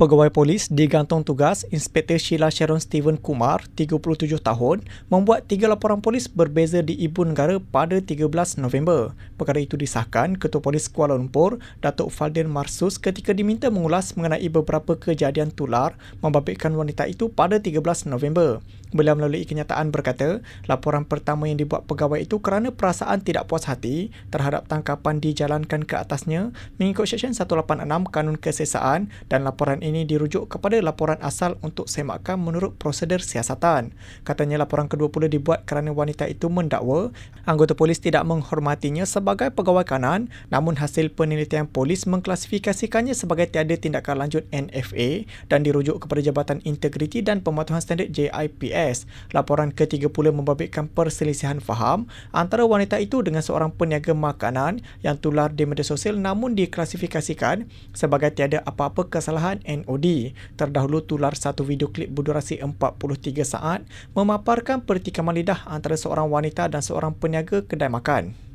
Pegawai polis digantung tugas Inspektor Sheila Sharon Steven Kumar, 37 tahun, membuat tiga laporan polis berbeza di Ibu Negara pada 13 November. Perkara itu disahkan Ketua Polis Kuala Lumpur, Datuk Faldin Marsus ketika diminta mengulas mengenai beberapa kejadian tular membabitkan wanita itu pada 13 November. Beliau melalui kenyataan berkata, laporan pertama yang dibuat pegawai itu kerana perasaan tidak puas hati terhadap tangkapan dijalankan ke atasnya mengikut Seksyen 186 Kanun Kesesaan dan laporan ini dirujuk kepada laporan asal untuk semakan menurut prosedur siasatan. Katanya laporan kedua pula dibuat kerana wanita itu mendakwa anggota polis tidak menghormatinya sebagai pegawai kanan namun hasil penelitian polis mengklasifikasikannya sebagai tiada tindakan lanjut NFA dan dirujuk kepada Jabatan Integriti dan Pematuhan Standard JIPS. Laporan ketiga pula membabitkan perselisihan faham antara wanita itu dengan seorang peniaga makanan yang tular di media sosial namun diklasifikasikan sebagai tiada apa-apa kesalahan NOD. Terdahulu tular satu video klip berdurasi 43 saat memaparkan pertikaman lidah antara seorang wanita dan seorang peniaga kedai makan.